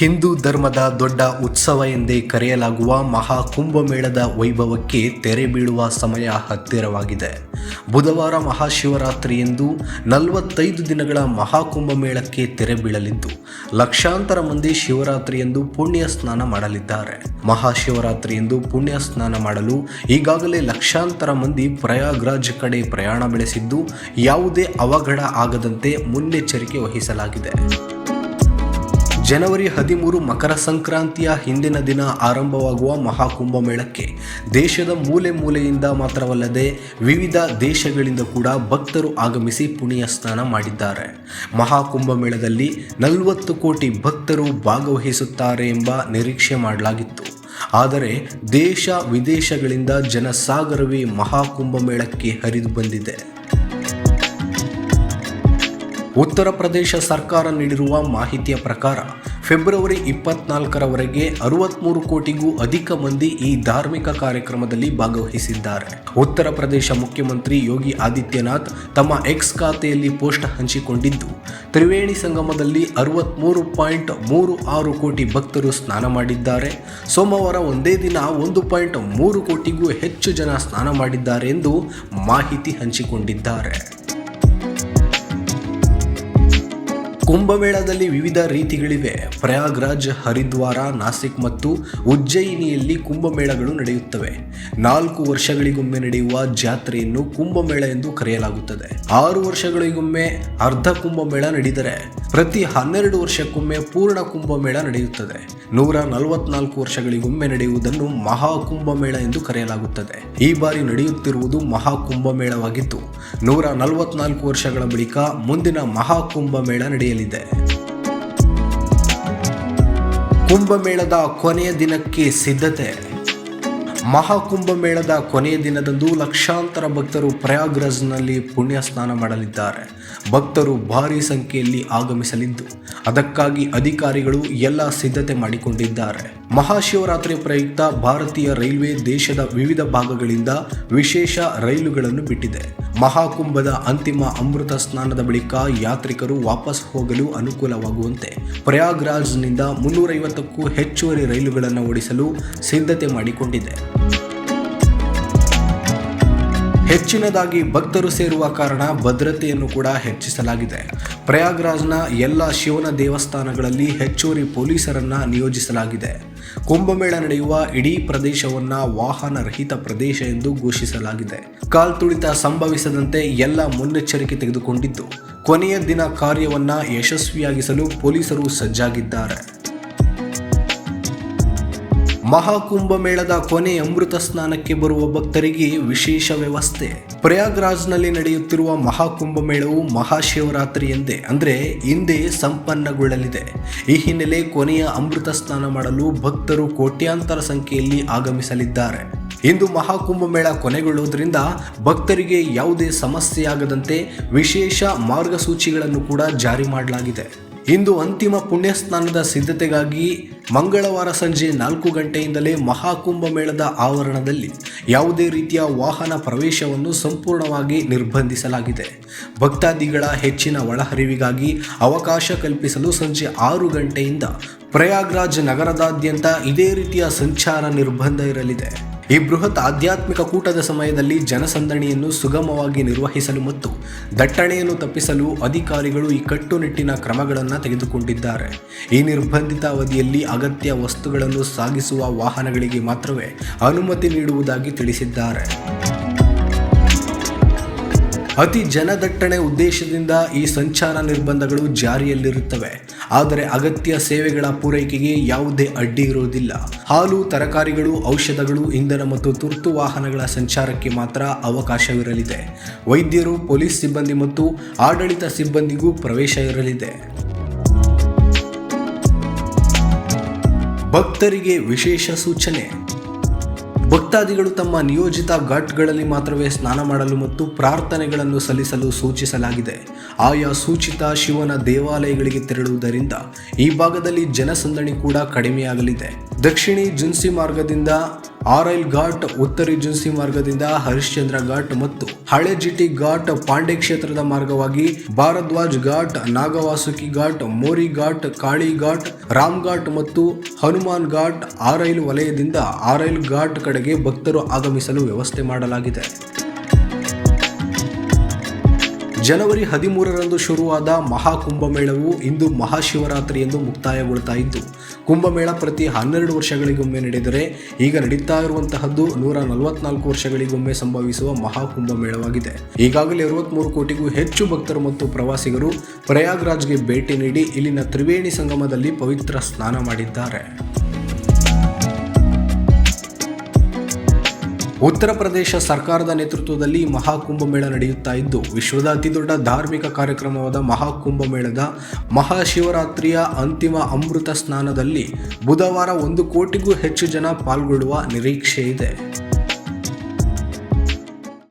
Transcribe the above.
ಹಿಂದೂ ಧರ್ಮದ ದೊಡ್ಡ ಉತ್ಸವ ಎಂದೇ ಕರೆಯಲಾಗುವ ಮಹಾ ಕುಂಭಮೇಳದ ವೈಭವಕ್ಕೆ ತೆರೆ ಬೀಳುವ ಸಮಯ ಹತ್ತಿರವಾಗಿದೆ. ಬುಧವಾರ ಮಹಾಶಿವರಾತ್ರಿಯಂದು ನಲವತ್ತೈದು ದಿನಗಳ ಮಹಾಕುಂಭಮೇಳಕ್ಕೆ ತೆರೆ ಬೀಳಲಿದ್ದು, ಲಕ್ಷಾಂತರ ಮಂದಿ ಶಿವರಾತ್ರಿಯಂದು ಪುಣ್ಯ ಸ್ನಾನ ಮಾಡಲಿದ್ದಾರೆ. ಮಹಾಶಿವರಾತ್ರಿಯಂದು ಪುಣ್ಯ ಸ್ನಾನ ಮಾಡಲು ಈಗಾಗಲೇ ಲಕ್ಷಾಂತರ ಮಂದಿ ಪ್ರಯಾಗ್ರಾಜ್ ಕಡೆ ಪ್ರಯಾಣ ಬೆಳೆಸಿದ್ದು, ಯಾವುದೇ ಅವಘಡ ಆಗದಂತೆ ಮುನ್ನೆಚ್ಚರಿಕೆ ವಹಿಸಲಾಗಿದೆ. ಜನವರಿ ಹದಿಮೂರು ಮಕರ ಸಂಕ್ರಾಂತಿಯ ಹಿಂದಿನ ದಿನ ಆರಂಭವಾಗುವ ಮಹಾಕುಂಭಮೇಳಕ್ಕೆ ದೇಶದ ಮೂಲೆ ಮೂಲೆಯಿಂದ ಮಾತ್ರವಲ್ಲದೆ ವಿವಿಧ ದೇಶಗಳಿಂದ ಕೂಡ ಭಕ್ತರು ಆಗಮಿಸಿ ಪುಣ್ಯ ಸ್ನಾನ ಮಾಡಿದ್ದಾರೆ. ಮಹಾಕುಂಭಮೇಳದಲ್ಲಿ ನಲವತ್ತು ಕೋಟಿ ಭಕ್ತರು ಭಾಗವಹಿಸುತ್ತಾರೆ ಎಂಬ ನಿರೀಕ್ಷೆ ಮಾಡಲಾಗಿತ್ತು. ಆದರೆ ದೇಶ ವಿದೇಶಗಳಿಂದ ಜನಸಾಗರವೇ ಮಹಾಕುಂಭಮೇಳಕ್ಕೆ ಹರಿದು ಬಂದಿದೆ. ಉತ್ತರ ಪ್ರದೇಶ ಸರ್ಕಾರ ನೀಡಿರುವ ಮಾಹಿತಿಯ ಪ್ರಕಾರ, ಫೆಬ್ರವರಿ ಇಪ್ಪತ್ನಾಲ್ಕರವರೆಗೆ ಅರವತ್ಮೂರು ಕೋಟಿಗೂ ಅಧಿಕ ಮಂದಿ ಈ ಧಾರ್ಮಿಕ ಕಾರ್ಯಕ್ರಮದಲ್ಲಿ ಭಾಗವಹಿಸಿದ್ದಾರೆ. ಉತ್ತರ ಪ್ರದೇಶ ಮುಖ್ಯಮಂತ್ರಿ ಯೋಗಿ ಆದಿತ್ಯನಾಥ್ ತಮ್ಮ ಎಕ್ಸ್ ಖಾತೆಯಲ್ಲಿ ಪೋಸ್ಟ್ ಹಂಚಿಕೊಂಡಿದ್ದು, ತ್ರಿವೇಣಿ ಸಂಗಮದಲ್ಲಿ ಅರವತ್ಮೂರು ಪಾಯಿಂಟ್ ಮೂರು ಆರು ಕೋಟಿ ಭಕ್ತರು ಸ್ನಾನ ಮಾಡಿದ್ದಾರೆ. ಸೋಮವಾರ ಒಂದೇ ದಿನ ಒಂದು ಪಾಯಿಂಟ್ ಮೂರು ಕೋಟಿಗೂ ಹೆಚ್ಚು ಜನ ಸ್ನಾನ ಮಾಡಿದ್ದಾರೆ ಎಂದು ಮಾಹಿತಿ ಹಂಚಿಕೊಂಡಿದ್ದಾರೆ. ಕುಂಭಮೇಳದಲ್ಲಿ ವಿವಿಧ ರೀತಿಗಳಿವೆ. ಪ್ರಯಾಗ್ರಾಜ್, ಹರಿದ್ವಾರ, ನಾಸಿಕ್ ಮತ್ತು ಉಜ್ಜಯಿನಿಯಲ್ಲಿ ಕುಂಭಮೇಳಗಳು ನಡೆಯುತ್ತವೆ. ನಾಲ್ಕು ವರ್ಷಗಳಿಗೊಮ್ಮೆ ನಡೆಯುವ ಜಾತ್ರೆಯನ್ನು ಕುಂಭಮೇಳ ಎಂದು ಕರೆಯಲಾಗುತ್ತದೆ. ಆರು ವರ್ಷಗಳಿಗೊಮ್ಮೆ ಅರ್ಧ ಕುಂಭಮೇಳ ನಡೆದರೆ ಪ್ರತಿ ಹನ್ನೆರಡು ವರ್ಷಕ್ಕೊಮ್ಮೆ ಪೂರ್ಣ ಕುಂಭಮೇಳ ನಡೆಯುತ್ತದೆ. ನೂರ ನಲವತ್ನಾಲ್ಕು ವರ್ಷಗಳಿಗೊಮ್ಮೆ ನಡೆಯುವುದನ್ನು ಮಹಾಕುಂಭಮೇಳ ಎಂದು ಕರೆಯಲಾಗುತ್ತದೆ. ಈ ಬಾರಿ ನಡೆಯುತ್ತಿರುವುದು ಮಹಾಕುಂಭಮೇಳವಾಗಿದ್ದು, ನೂರ ನಲವತ್ನಾಲ್ಕು ವರ್ಷಗಳ ಬಳಿಕ ಮುಂದಿನ ಮಹಾಕುಂಭಮೇಳ ನಡೆಯಲಿದೆ. ಕುಂಭಮೇಳದ ಕೊನೆಯ ದಿನಕ್ಕೆ ಸಿದ್ಧತೆ. ಮಹಾಕುಂಭಮೇಳದ ಕೊನೆಯ ದಿನದಂದು ಲಕ್ಷಾಂತರ ಭಕ್ತರು ಪ್ರಯಾಗ್ರಾಜ್ನಲ್ಲಿ ಪುಣ್ಯ ಸ್ನಾನ ಮಾಡಲಿದ್ದಾರೆ. ಭಕ್ತರು ಭಾರಿ ಸಂಖ್ಯೆಯಲ್ಲಿ ಆಗಮಿಸಲಿದ್ದು, ಅದಕ್ಕಾಗಿ ಅಧಿಕಾರಿಗಳು ಎಲ್ಲ ಸಿದ್ಧತೆ ಮಾಡಿಕೊಂಡಿದ್ದಾರೆ. ಮಹಾಶಿವರಾತ್ರಿ ಪ್ರಯುಕ್ತ ಭಾರತೀಯ ರೈಲ್ವೆ ದೇಶದ ವಿವಿಧ ಭಾಗಗಳಿಂದ ವಿಶೇಷ ರೈಲುಗಳನ್ನು ಬಿಟ್ಟಿದೆ. ಮಹಾಕುಂಭದ ಅಂತಿಮ ಅಮೃತ ಸ್ನಾನದ ಬಳಿಕ ಯಾತ್ರಿಕರು ವಾಪಸ್ ಹೋಗಲು ಅನುಕೂಲವಾಗುವಂತೆ ಪ್ರಯಾಗ್ರಾಜ್ನಿಂದ ಮುನ್ನೂರೈವತ್ತಕ್ಕೂ ಹೆಚ್ಚುವರಿ ರೈಲುಗಳನ್ನು ಓಡಿಸಲು ಸಿದ್ಧತೆ ಮಾಡಿಕೊಂಡಿದೆ. ಹೆಚ್ಚಿನದಾಗಿ ಭಕ್ತರು ಸೇರುವ ಕಾರಣ ಭದ್ರತೆಯನ್ನು ಕೂಡ ಹೆಚ್ಚಿಸಲಾಗಿದೆ. ಪ್ರಯಾಗ್ರಾಜ್ನ ಎಲ್ಲ ಶಿವನ ದೇವಸ್ಥಾನಗಳಲ್ಲಿ ಹೆಚ್ಚುವರಿ ಪೊಲೀಸರನ್ನ ನಿಯೋಜಿಸಲಾಗಿದೆ. ಕುಂಭಮೇಳ ನಡೆಯುವ ಇಡೀ ಪ್ರದೇಶವನ್ನ ವಾಹನ ರಹಿತ ಪ್ರದೇಶ ಎಂದು ಘೋಷಿಸಲಾಗಿದೆ. ಕಾಲ್ತುಳಿತ ಸಂಭವಿಸದಂತೆ ಎಲ್ಲ ಮುನ್ನೆಚ್ಚರಿಕೆ ತೆಗೆದುಕೊಂಡಿದ್ದು, ಕೊನೆಯ ದಿನ ಕಾರ್ಯವನ್ನ ಯಶಸ್ವಿಯಾಗಿಸಲು ಪೊಲೀಸರು ಸಜ್ಜಾಗಿದ್ದಾರೆ. ಮಹಾಕುಂಭಮೇಳದ ಕೊನೆ ಅಮೃತ ಸ್ನಾನಕ್ಕೆ ಬರುವ ಭಕ್ತರಿಗೆ ವಿಶೇಷ ವ್ಯವಸ್ಥೆ. ಪ್ರಯಾಗ್ರಾಜ್ನಲ್ಲಿ ನಡೆಯುತ್ತಿರುವ ಮಹಾಕುಂಭಮೇಳವು ಮಹಾಶಿವರಾತ್ರಿ ಎಂದೇ, ಅಂದರೆ ಹಿಂದೆ ಸಂಪನ್ನಗೊಳ್ಳಲಿದೆ. ಈ ಹಿನ್ನೆಲೆ ಕೊನೆಯ ಅಮೃತ ಸ್ನಾನ ಮಾಡಲು ಭಕ್ತರು ಕೋಟ್ಯಾಂತರ ಸಂಖ್ಯೆಯಲ್ಲಿ ಆಗಮಿಸಲಿದ್ದಾರೆ. ಇಂದು ಮಹಾಕುಂಭಮೇಳ ಕೊನೆಗೊಳ್ಳುವುದರಿಂದ ಭಕ್ತರಿಗೆ ಯಾವುದೇ ಸಮಸ್ಯೆಯಾಗದಂತೆ ವಿಶೇಷ ಮಾರ್ಗಸೂಚಿಗಳನ್ನು ಕೂಡ ಜಾರಿ ಮಾಡಲಾಗಿದೆ. ಇಂದು ಅಂತಿಮ ಪುಣ್ಯ ಸ್ನಾನದ ಸಿದ್ಧತೆಗಾಗಿ ಮಂಗಳವಾರ ಸಂಜೆ ನಾಲ್ಕು ಗಂಟೆಯಿಂದಲೇ ಮಹಾಕುಂಭ ಮೇಳದ ಆವರಣದಲ್ಲಿ ಯಾವುದೇ ರೀತಿಯ ವಾಹನ ಪ್ರವೇಶವನ್ನು ಸಂಪೂರ್ಣವಾಗಿ ನಿರ್ಬಂಧಿಸಲಾಗಿದೆ. ಭಕ್ತಾದಿಗಳ ಹೆಚ್ಚಿನ ಒಳಹರಿವಿಗಾಗಿ ಅವಕಾಶ ಕಲ್ಪಿಸಲು ಸಂಜೆ ಆರು ಗಂಟೆಯಿಂದ ಪ್ರಯಾಗ್ರಾಜ್ ನಗರದಾದ್ಯಂತ ಇದೇ ರೀತಿಯ ಸಂಚಾರ ನಿರ್ಬಂಧ ಇರಲಿದೆ. ಈ ಬೃಹತ್ ಆಧ್ಯಾತ್ಮಿಕ ಕೂಟದ ಸಮಯದಲ್ಲಿ ಜನಸಂದಣಿಯನ್ನು ಸುಗಮವಾಗಿ ನಿರ್ವಹಿಸಲು ಮತ್ತು ದಟ್ಟಣೆಯನ್ನು ತಪ್ಪಿಸಲು ಅಧಿಕಾರಿಗಳು ಈ ಕಟ್ಟುನಿಟ್ಟಿನ ಕ್ರಮಗಳನ್ನು ತೆಗೆದುಕೊಂಡಿದ್ದಾರೆ. ಈ ನಿರ್ಬಂಧಿತ ಅವಧಿಯಲ್ಲಿ ಅಗತ್ಯ ವಸ್ತುಗಳನ್ನು ಸಾಗಿಸುವ ವಾಹನಗಳಿಗೆ ಮಾತ್ರವೇ ಅನುಮತಿ ನೀಡುವುದಾಗಿ ತಿಳಿಸಿದ್ದಾರೆ. ಅತಿ ಜನದಟ್ಟಣೆ ಉದ್ದೇಶದಿಂದ ಈ ಸಂಚಾರ ನಿರ್ಬಂಧಗಳು ಜಾರಿಯಲ್ಲಿರುತ್ತವೆ. ಆದರೆ ಅಗತ್ಯ ಸೇವೆಗಳ ಪೂರೈಕೆಗೆ ಯಾವುದೇ ಅಡ್ಡಿ ಇರುವುದಿಲ್ಲ. ಹಾಲು, ತರಕಾರಿಗಳು, ಔಷಧಗಳು, ಇಂಧನ ಮತ್ತು ತುರ್ತು ವಾಹನಗಳ ಸಂಚಾರಕ್ಕೆ ಮಾತ್ರ ಅವಕಾಶವಿರಲಿದೆ. ವೈದ್ಯರು, ಪೊಲೀಸ್ ಸಿಬ್ಬಂದಿ ಮತ್ತು ಆಡಳಿತ ಸಿಬ್ಬಂದಿಗೂ ಪ್ರವೇಶ ಇರಲಿದೆ. ಭಕ್ತರಿಗೆ ವಿಶೇಷ ಸೂಚನೆ. ಭಕ್ತಾದಿಗಳು ತಮ್ಮ ನಿಯೋಜಿತ ಘಾಟ್ಗಳಲ್ಲಿ ಮಾತ್ರವೇ ಸ್ನಾನ ಮಾಡಲು ಮತ್ತು ಪ್ರಾರ್ಥನೆಗಳನ್ನು ಸಲ್ಲಿಸಲು ಸೂಚಿಸಲಾಗಿದೆ. ಆಯಾ ಸೂಚಿತ ಶಿವನ ದೇವಾಲಯಗಳಿಗೆ ತೆರಳುವುದರಿಂದ ಈ ಭಾಗದಲ್ಲಿ ಜನಸಂದಣಿ ಕೂಡ ಕಡಿಮೆಯಾಗಲಿದೆ. ದಕ್ಷಿಣಿ ಜುನ್ಸಿ ಮಾರ್ಗದಿಂದ ಆರೈಲ್ ಘಾಟ್ ಉತ್ತರ ಜುನ್ಸಿ ಮಾರ್ಗದಿಂದ ಹರಿಶ್ಚಂದ್ರ ಘಾಟ್ ಮತ್ತು ಹಳೆ ಜಿಟಿ ಘಾಟ್ ಪಾಂಡೆ ಕ್ಷೇತ್ರದ ಮಾರ್ಗವಾಗಿ ಭಾರದ್ವಾಜ್ ಘಾಟ್, ನಾಗವಾಸುಕಿ ಘಾಟ್, ಮೋರಿ ಘಾಟ್, ಕಾಳಿ ಘಾಟ್, ರಾಮ್ ಘಾಟ್ ಮತ್ತು ಹನುಮಾನ್ ಘಾಟ್ ಆರೈಲ್ ವಲಯದಿಂದ ಆರೈಲ್ ಘಾಟ್ ಕಡೆಗೆ ಭಕ್ತರು ಆಗಮಿಸಲು ವ್ಯವಸ್ಥೆ ಮಾಡಲಾಗಿದೆ. ಜನವರಿ ಹದಿಮೂರರಂದು ಶುರುವಾದ ಮಹಾಕುಂಭಮೇಳವು ಇಂದು ಮಹಾಶಿವರಾತ್ರಿ ಎಂದು ಮುಕ್ತಾಯಗೊಳ್ತಾ ಇದ್ದು ಕುಂಭಮೇಳ ಪ್ರತಿ ಹನ್ನೆರಡು ವರ್ಷಗಳಿಗೊಮ್ಮೆ ನಡೆದರೆ ಈಗ ನಡೀತಾ ಇರುವಂತಹದ್ದು ನೂರ ನಲವತ್ನಾಲ್ಕು ವರ್ಷಗಳಿಗೊಮ್ಮೆ ಸಂಭವಿಸುವ ಮಹಾಕುಂಭಮೇಳವಾಗಿದೆ. ಈಗಾಗಲೇ ಅರವತ್ಮೂರು ಕೋಟಿಗೂ ಹೆಚ್ಚು ಭಕ್ತರು ಮತ್ತು ಪ್ರವಾಸಿಗರು ಪ್ರಯಾಗ್ರಾಜ್ಗೆ ಭೇಟಿ ನೀಡಿ ಇಲ್ಲಿನ ತ್ರಿವೇಣಿ ಸಂಗಮದಲ್ಲಿ ಪವಿತ್ರ ಸ್ನಾನ ಮಾಡಿದ್ದಾರೆ. ಉತ್ತರ ಪ್ರದೇಶ ಸರ್ಕಾರದ ನೇತೃತ್ವದಲ್ಲಿ ಮಹಾಕುಂಭಮೇಳ ನಡೆಯುತ್ತಾ ಇದ್ದು, ವಿಶ್ವದ ಅತಿದೊಡ್ಡ ಧಾರ್ಮಿಕ ಕಾರ್ಯಕ್ರಮವಾದ ಮಹಾಕುಂಭಮೇಳದ ಮಹಾಶಿವರಾತ್ರಿಯ ಅಂತಿಮ ಅಮೃತ ಸ್ನಾನದಲ್ಲಿ ಬುಧವಾರ ಒಂದು ಕೋಟಿಗೂ ಹೆಚ್ಚು ಜನ ಪಾಲ್ಗೊಳ್ಳುವ ನಿರೀಕ್ಷೆ ಇದೆ